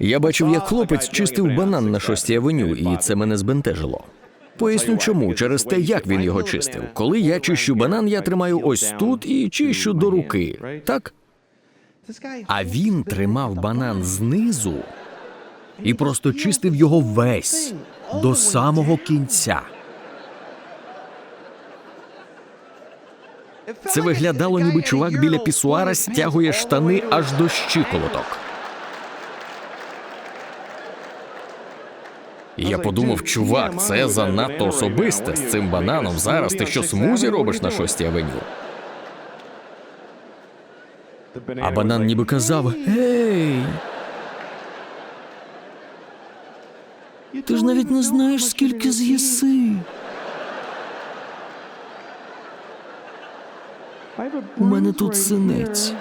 Я бачив, як хлопець чистив банан на шостій авеню, і це мене збентежило. Поясню чому, через те, як він його чистив. Коли я чищу банан, я тримаю ось тут і чищу до руки. Так? А він тримав банан знизу і просто чистив його весь до самого кінця. Це виглядало, ніби чувак біля пісуара стягує штани аж до щиколоток. Я подумав, чувак, це занадто особисте з цим бананом. Зараз ти що смузі робиш на шостій авеню? А банан ніби казав: Гей. Ти ж навіть не знаєш, скільки з'їси. У мене тут синець.